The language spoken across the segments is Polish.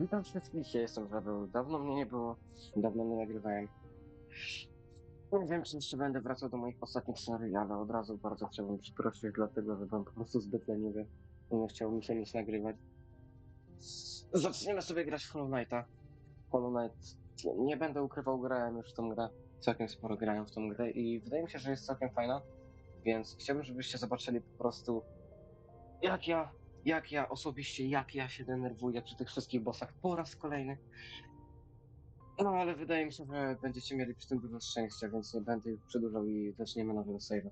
Witam wszystkich, ja jestem Paweł. Dawno mnie nie było, dawno nie nagrywałem. Nie wiem, czy jeszcze będę wracał do moich ostatnich serii, ale od razu bardzo chciałbym przeprosić, dlatego że byłem po prostu zbyt leniwy i nie chciał mi się nic nagrywać. Zaczniemy sobie grać w Hollow Knighta. Hollow Knight, nie będę ukrywał, grałem już w tą grę, całkiem sporo grałem w tą grę i wydaje mi się, że jest całkiem fajna, więc chciałbym, żebyście zobaczyli po prostu jak ja jak ja osobiście, jak ja się denerwuję przy tych wszystkich bossach po raz kolejny. No ale wydaje mi się, że będziecie mieli przy tym dużo szczęścia, więc nie będę już przedłużał i zaczniemy nowego save'a.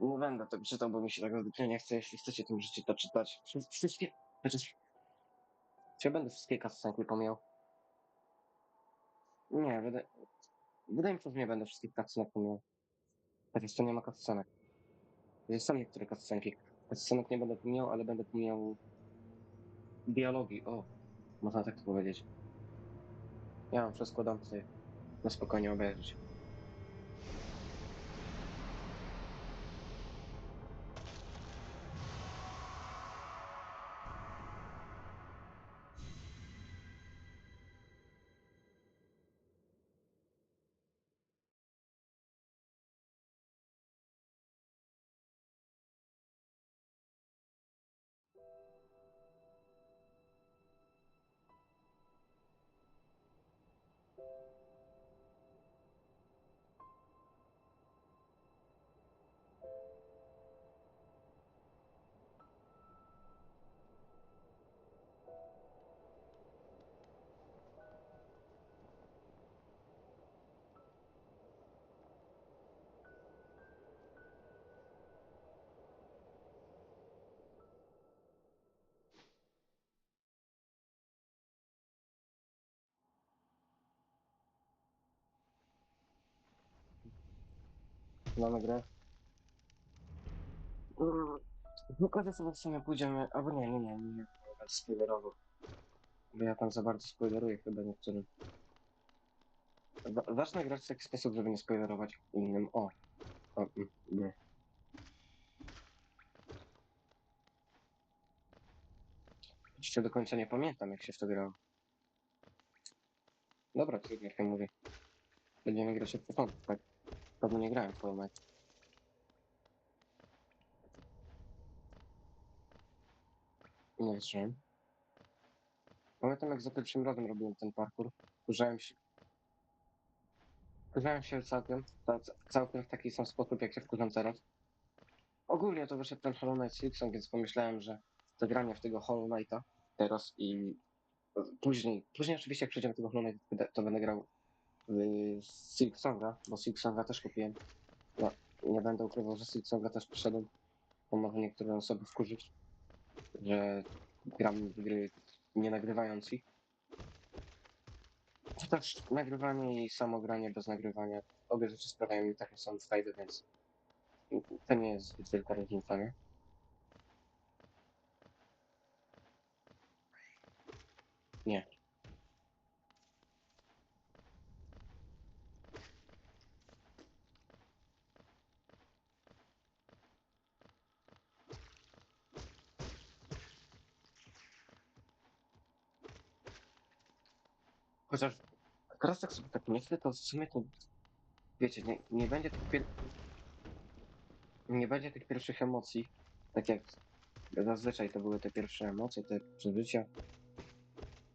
Nie będę tego czytał, bo mi się tego zbytnio nie chce. Jeśli chcecie, to możecie to czytać. Wszy- Wszystkie... Znaczy, czy będę wszystkie cutscenki pomijał? Nie, wydaje... wydaje mi się, że nie będę wszystkich cutscenek pomijał. Chociaż to nie ma cutscenek. Jest są niektóre cutscenki. Cutscenek nie będę pomijał, ale będę pomijał dialogi. O, można tak to powiedzieć. Ja mam wszystko dam sobie na spokojnie obejrzeć. Mamy grę. Mm, Tylko sobie w sumie pójdziemy, albo nie, nie, nie, nie, nie, spoilerowo. Bo ja tam za bardzo spoileruję chyba niektórym. Wa- Ważne grać w taki sposób, żeby nie spoilerować innym. O, o mm, nie. Jeszcze do końca nie pamiętam, jak się w to grało. Dobra, trudno, jak ja mówię. Będziemy grać od początku, tak? Pewnie nie grałem w Knight. Nie wytrzymałem. Pamiętam jak za pierwszym razem robiłem ten parkour. Kurzałem się. Kurzałem się całkiem, całkiem w taki sam sposób jak się wkurzam teraz. Ogólnie to wyszedł ten Hollow Knight więc pomyślałem, że zagranie w tego Hollow Knighta teraz i później, później oczywiście jak przejdziemy tego Hollow Knighta, to będę grał w Silksonga, bo Silksonga też kupiłem. No, nie będę ukrywał, że Silksonga też przyszedłem, bo może niektóre osoby wkurzyć, że gram w gry nie nagrywając ich. Chociaż nagrywanie i samo granie bez nagrywania, obie rzeczy sprawiają mi takie same frajdy, więc to nie jest zbyt wielka różnica, nie? Nie. Chociaż teraz tak sobie tak myślę, to w sumie to wiecie, nie, nie będzie tych pier... nie będzie tych pierwszych emocji, tak jak zazwyczaj to były te pierwsze emocje, te przeżycia.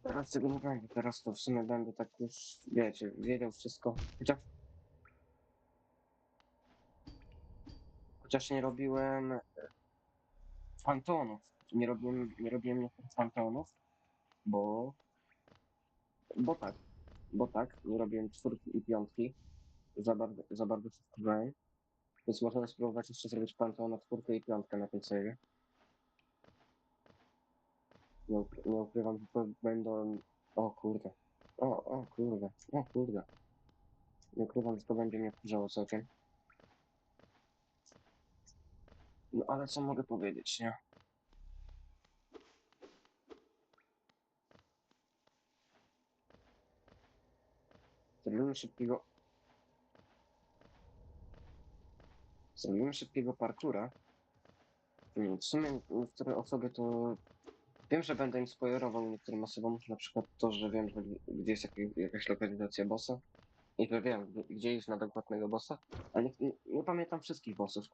Teraz tego nie będzie, teraz to w sumie będę tak już, wiecie, wiedział wszystko. Chociaż chociaż nie robiłem e, fantonów. Nie robiłem, nie robiłem fantonów, bo bo tak, bo tak, nie robiłem czwórki i piątki. Za bardzo, za bardzo się wkurzałem. Więc możemy spróbować jeszcze zrobić panteon na czwórkę i piątkę na tej serii. Nie, nie ukrywam, że to będą... O kurde. O, o kurde. O kurde. Nie ukrywam, że to będzie mnie wkurzało całkiem. No ale co mogę powiedzieć, nie? Zrobimy szybkiego... Zrobimy szybkiego parkura. Mm, W sumie niektóre osoby to... Wiem, że będę im spoilerował niektórym osobom, na przykład to, że wiem, że gdzie jest jaka- jakaś lokalizacja bossa i że wiem, gdzie- jest na dokładnego bossa, ale nie, nie, nie pamiętam wszystkich bossów.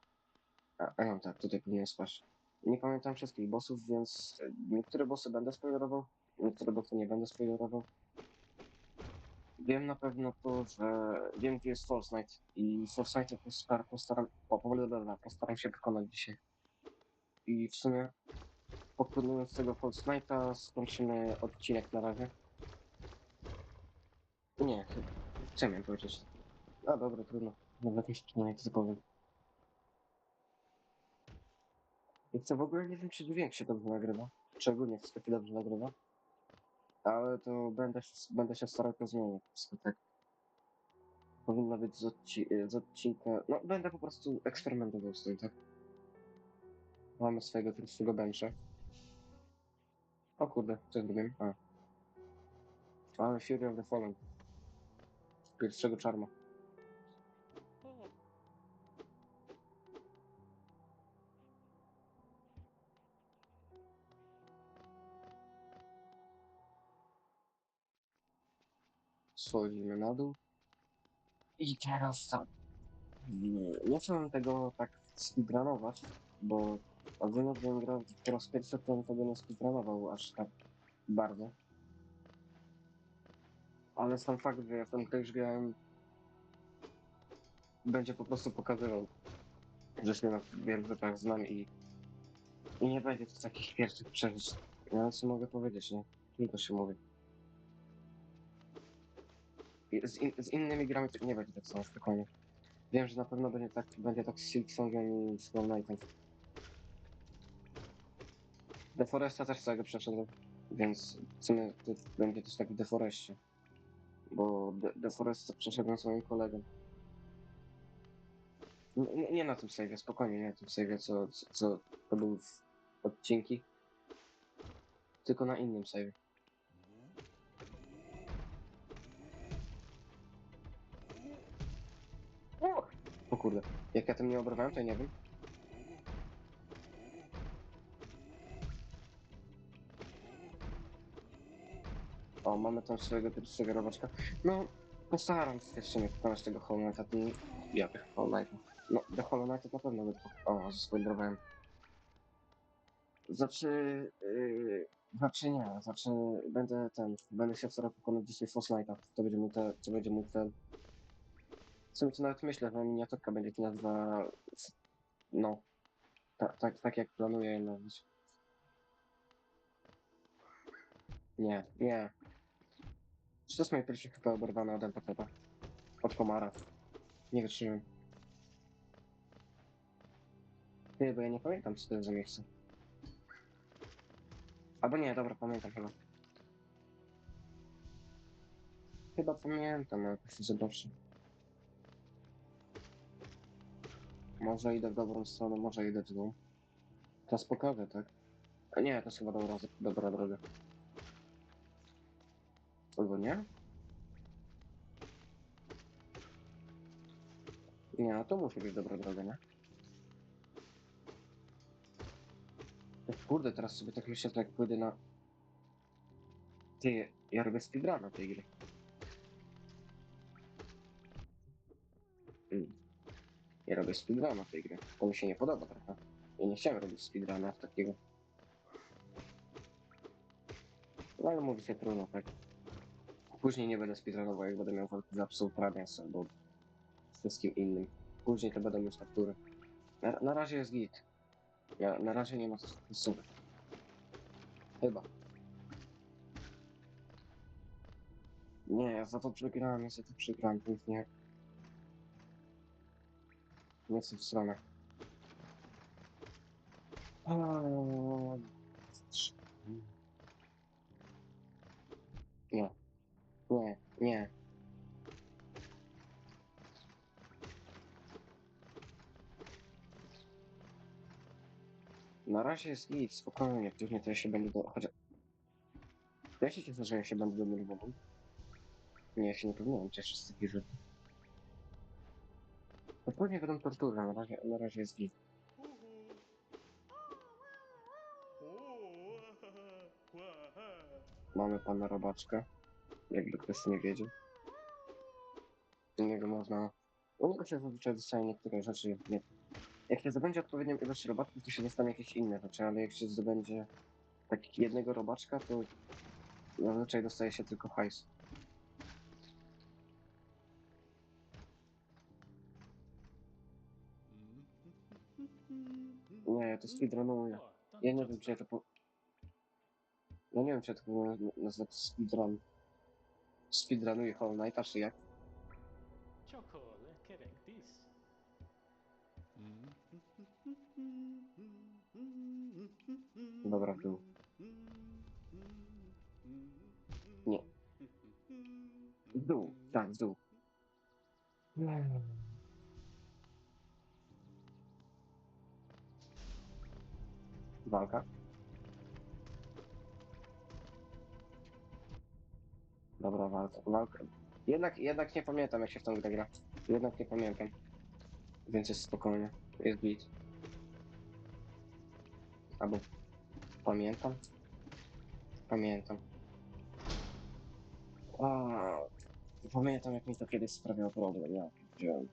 A, a tak, tutaj powinien spaść. Nie pamiętam wszystkich bossów, więc niektóre bossy będę spoilerował, niektóre bossy nie będę spoilerował. Wiem na pewno to, że wiem gdzie jest Knight i Knight postaram, postaram, postaram, postaram się pokonać dzisiaj. I w sumie pokonując tego Knighta skończymy odcinek na razie. Nie. Co miałem powiedzieć? A dobra, trudno. Nawet nie wspomnę, co powiem. I co w ogóle nie wiem, czy dźwięk się dobrze nagrywa. Czy ogólnie wszystko się dobrze nagrywa. Ale to będę, będę się starał to zmienić. Wszystko tak. Powinno być z, odci z odcinka. No, będę po prostu eksperymentował z tym, tak? Mamy swojego pierwszego bencha. O kurde, co zrobiłem? A. Mamy Fury of the Fallen. Pierwszego czarma. Schodzimy na dół. I teraz co? Nie, chciałem tego tak speedrunować, bo ogólnie gdybym grał po raz pierwszy, to bym tego nie speedrunował aż tak bardzo. Ale sam fakt, że ja grę już grałem, będzie po prostu pokazywał, że się na wielu rzeczach znam i, i nie będzie to takich pierwszych przeżyć. Ja co mogę powiedzieć, nie? Tylko się mówię. Z, in, z innymi grami to nie będzie tak samo spokojnie. Wiem, że na pewno będzie tak, będzie tak z Silksongiem i z Snow Knightem. The Foresta też całego przeszedłem, więc w sumie to będzie też tak w The. Bo The, Foresta przeszedłem swoim kolegą. Nie, nie, na tym save'ie, spokojnie, nie na tym save'ie, co, co, co to był w odcinki. Tylko na innym save'ie. Kurde, jak ja tym nie obrywałem, to ja nie wiem. O, mamy tam swojego pierwszego robaczka. No, postaram się jeszcze nie pokonać tego Hollow Knighta. Ten... Ja, Hollow Knighta. No, do Hollow Knighta na pewno by... O, zaspoilerowałem. Znaczy... Yy... Znaczy nie, znaczy będę ten... Będę się starał pokonać dzisiaj False Knighta. To będzie mój te... To będzie mój cel. W sumie to nawet myślę, że miniaturka będzie to nazwa... No. Tak, tak, tak jak planuję je nazwać. Nie, nie. Czy to jest moje pierwsze chyba oberwane od MPP? Od komara. Nie wytrzymam. Ty, bo ja nie pamiętam, co to jest za miejsce. Albo nie, dobra, pamiętam chyba. Chyba pamiętam, ale jakoś zobaczę. Może idę w dobrą stronę, może idę w złą. Teraz pokażę, tak? Nie, to jest chyba dobra, dobra droga. Albo nie? Nie, no to musi być dobra droga, nie? Kurde, teraz sobie tak myślę, jak pójdę na... Ty, ja robię speedruna tej gry. Mm. Ja robię speedruna tej gry. To mi się nie podoba trochę. Ja nie chciałem robić speedruna takiego. No ale mówi się trudno, tak? Później nie będę speedrunował, jak będę miał walkę z Absolute Radiance albo z wszystkim innym. Później to będą już faktury. Na, na razie jest git. Ja, na razie nie ma sensu. Chyba. Nie, ja za to przegrałem, ja za to przegrałem, więc nie. Nie chcę w stronę. Nie. Nie, nie. Na razie jest nic, spokojnie, później to ja się będę do... Chociaż... Ja się cieszę, że ja się będę denerwował. Nie, ja się nie powinienem cieszyć z takich rzeczy. Później będą tortury, na razie, na razie jest git. Mamy pana robaczka. Jakby ktoś nie wiedział. U niego można... U niego się zazwyczaj dostaje niektóre rzeczy. Nie... Jak się zdobędzie odpowiednią ilość robaczków, to się dostanie jakieś inne rzeczy, ale jak się zdobędzie tak jednego robaczka, to zazwyczaj dostaje się tylko hajs. Nie, to speedrunuję. Ja nie wiem, czy ja to po... Ja nie wiem, czy ja to nazwać speedrun. Speedrunuję Hollow Knighta, czy jak? Dobra, w dół. Nie. W dół, tak, w dół. Walka. Dobra, walka. walka. Jednak, jednak nie pamiętam, jak się w tą grę gra. Jednak nie pamiętam. Więc jest spokojnie. Jest git. Albo pamiętam. Pamiętam. Pamiętam, jak mi to kiedyś sprawiało problem. Ja wziąłem.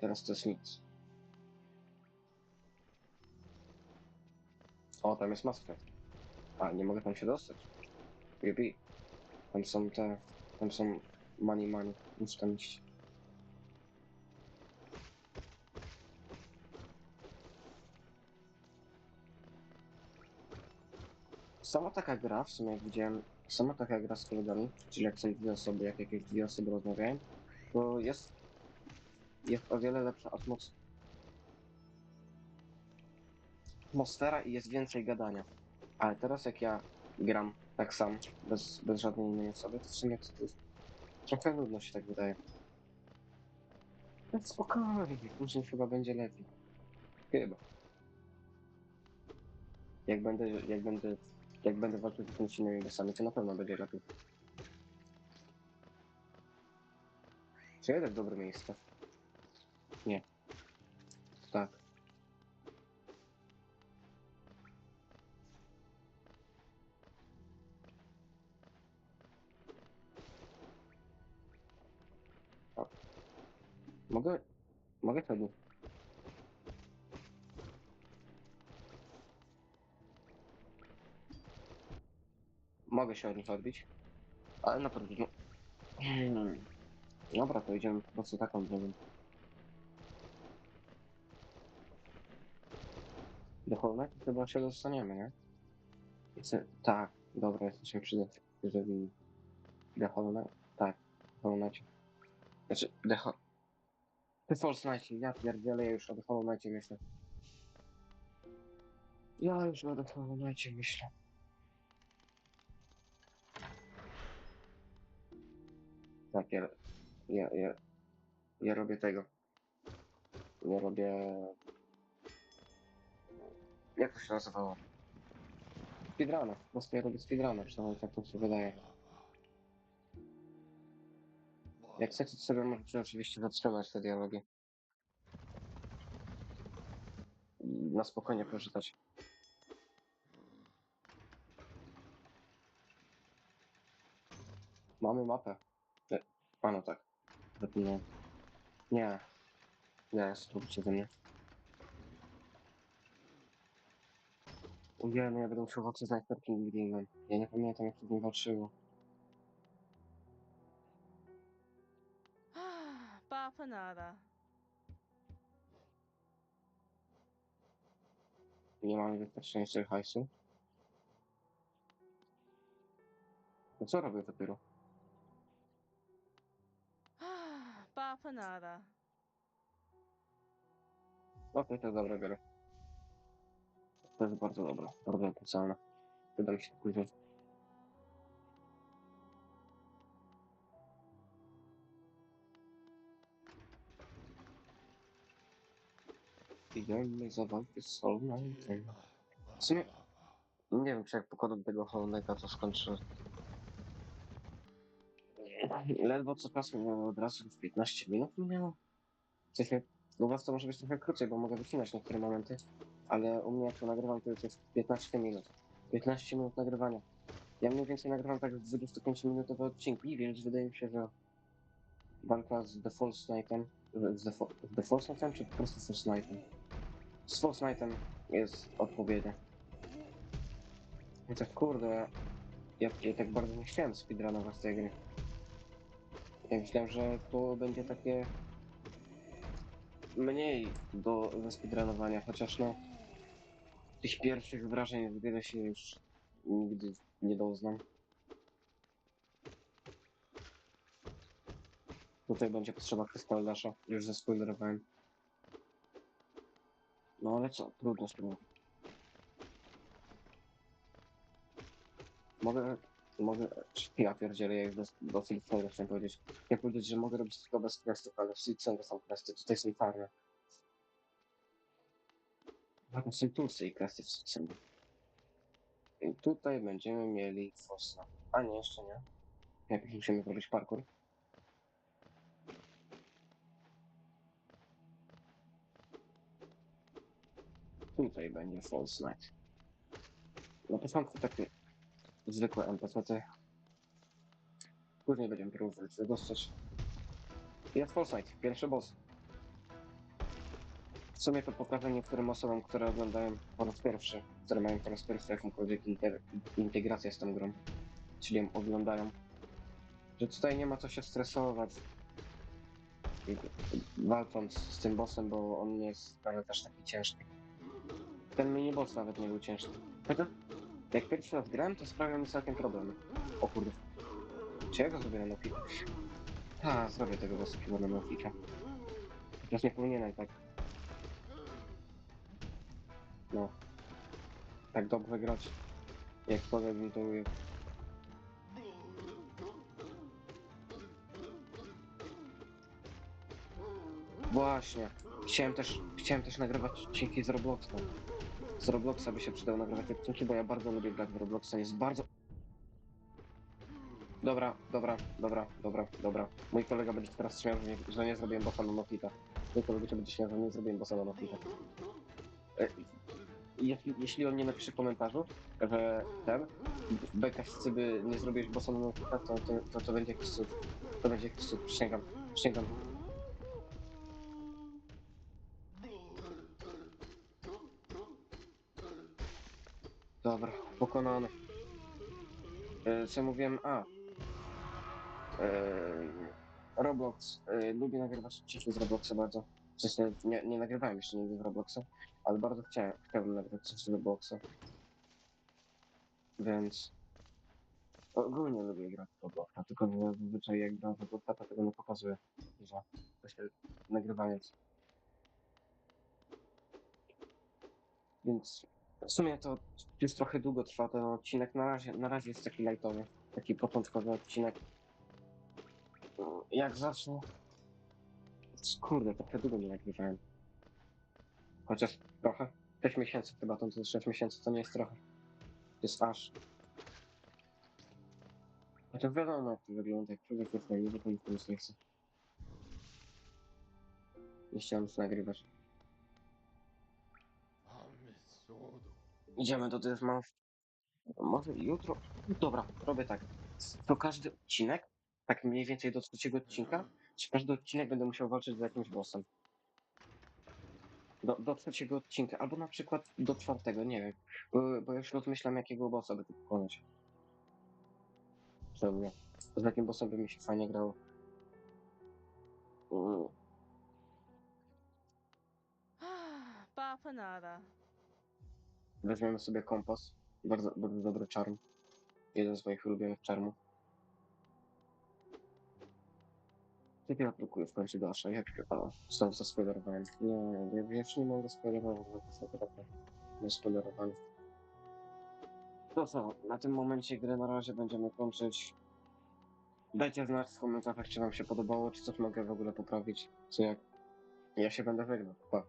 Teraz to jest nic. O, tam jest maska. A, nie mogę tam się dostać. Jupi. Tam są te... Tam są money money. Muszę tam iść. Sama taka gra, w sumie jak widziałem, sama taka gra z kolegami, czyli jak są dwie osoby, jak jakieś dwie osoby rozmawiają, to jest, jest o wiele lepsza atmos- atmosfera i jest więcej gadania. Ale teraz jak ja gram tak sam, bez, bez żadnej innej osoby, to w sumie to, to jest trochę nudno się tak wydaje. Więc spokojnie, później chyba będzie lepiej. Chyba. Jak będę, jak będę, jak będę walczył z jakimiś innymi bossami, to na pewno będzie lepiej. Czy jedę w dobre miejsce? Nie. Tak. Mogę, mogę wtedy. Mogę się od nich odbić. Ale na pewno. Hmm. Dobra, to idziemy po prostu taką drogą. Do Holnet chyba się dostaniemy, nie? Tak, dobra, jesteśmy przy The Holnet. Tak, Holnet. Znaczy, The Ho... The False Night, ja pierdzielę, ja już o The Hollow Knightie myślę. Ja już o The Hollow Knightie myślę. Tak, ja, ja, ja, ja robię tego. Ja robię... Jak to się nazywało? Po prostu ja robię speedruna, przynajmniej tak to się wydaje. Jak chcecie, sobie możecie oczywiście zatrzymać te dialogi. Na spokojnie przeczytać. Mamy mapę. Nie, A no tak. Zapomniałem. Nie. Nie, spróbujcie ze mnie. Nie, no ja będę musiał walczyć z Grimem. Ja nie pamiętam jak to nim walczyło. Papa nada. Nie mamy wystarczającego hajsu. No co robię dopiero? Papa nada. Okej, to jest dobra gra. To jest bardzo dobra, bardzo opłacalna. Wyda mi się później. Idziemy za walkę z Soul Knightem. W sumie nie wiem, czy jak pokładam tego Hollow Knighta, to skończy. Ledwo co czasu minęło od razu w 15 minut minęło. W sensie, u was to może być trochę krócej, bo mogę wycinać niektóre momenty, ale u mnie jak to nagrywam, to już jest 15 minut. 15 minut nagrywania. Ja mniej więcej nagrywam tak 25-minutowe odcinki, więc wydaje mi się, że walka z The False Knightem, z The, The False Knightem, czy po prostu False Knightem? Z Knightem jest odpowiednia. Chociaż kurde, ja, ja tak bardzo nie chciałem speedrunować tej gry. Ja myślałem, że to będzie takie mniej do speedrunowania, chociaż no tych pierwszych wrażeń gry się już nigdy nie doznam. Tutaj będzie potrzeba krystaldasza, już zaspoilerowałem. No ale co, trudno spróbować. Mogę, mogę, ja pierdzielę, ja już do, do Silksonga chciałem powiedzieć. Ja powiedzieć, że mogę robić tylko bez questów, ale w Silksonga są questy, tutaj są farmy. Zatem są tulsy i questy w Silksongu. I tutaj będziemy mieli fossa. A nie, jeszcze nie. Najpierw musimy zrobić parkour. Tutaj będzie False Night. Na początku takie zwykłe NPC-ty. Później będziemy próbować dostać. Jest False Night, pierwszy boss. W sumie to pokażę niektórym osobom, które oglądają po raz pierwszy, które mają po raz pierwszy jakąkolwiek integrację z tą grą, czyli ją oglądają, że tutaj nie ma co się stresować walcząc z tym bossem, bo on nie jest wcale też taki ciężki. Ten mini boss nawet nie był ciężki. Jak pierwszy raz grałem, to sprawiał mi całkiem problemy. O kurde. Czy ja go zrobię na nofika? A, zrobię tego bossa chyba na nofika. Chociaż nie powinienem tak. No. Tak dobrze grać. Jak powiem, jest. Właśnie. Chciałem też, chciałem też nagrywać odcinki z Robloxa. Z Robloxa by się przydało nagrywać odcinki, bo ja bardzo lubię grać w Robloxa. Jest bardzo... Dobra, dobra, dobra, dobra, dobra. Mój kolega będzie teraz śmiał, że nie, że nie zrobiłem bossa na Nofita. Mój kolega będzie śmiał, że nie zrobiłem bossa na Nofita. E, jeśli, on nie napisze w komentarzu, że ten, Beka by nie zrobiłeś bossa na Nofita, to, to, to, to będzie jakiś cud. To będzie jakiś cud, przysięgam, przysięgam. Dobra, pokonany. E, co mówiłem? A. E, Roblox. E, lubię nagrywać odcinki z Robloxa bardzo. W nie, nie nagrywałem jeszcze nigdy z Robloxa, ale bardzo chciałem, chciałbym nagrać coś z Robloxa. Więc ogólnie lubię grać w Robloxa, tylko zazwyczaj jak gram w Robloxa, to tego nie pokazuję, że to się nagrywając. Więc w sumie to już trochę długo trwa ten odcinek. Na razie, na razie jest taki lightowy, taki początkowy odcinek. Jak zawsze. Kurde, trochę długo nie nagrywałem. Chociaż trochę. 6 miesięcy chyba, to 6 miesięcy to nie jest trochę. To jest aż. Chociaż wiadomo jak to wygląda, jak człowiek jest naiwny, to nic nie chce. Nie chciałem już nagrywać. Idziemy do Deathmouth. Może jutro? Dobra, robię tak. To każdy odcinek, tak mniej więcej do trzeciego odcinka, czy każdy odcinek będę musiał walczyć z jakimś bossem. Do, do trzeciego odcinka, albo na przykład do czwartego, nie wiem. Bo, bo już rozmyślam, jakiego bossa by tu pokonać. Mnie? Z jakim bossem by mi się fajnie grało. Mm, Papa nada. Weźmiemy sobie kompas. Bardzo, bardzo dobry czarm. Jeden z moich ulubionych czarmów. Jak ja blokuję w końcu Dasha? Jak a, znowu zaspoilerowałem. Nie, nie, już nie mogę spoilerować, bo to jest naprawdę niespoilerowany. To co, na tym momencie gry na razie będziemy kończyć. Dajcie znać w komentarzach, czy wam się podobało, czy coś mogę w ogóle poprawić, czy jak. Ja się będę żegnał. Pa.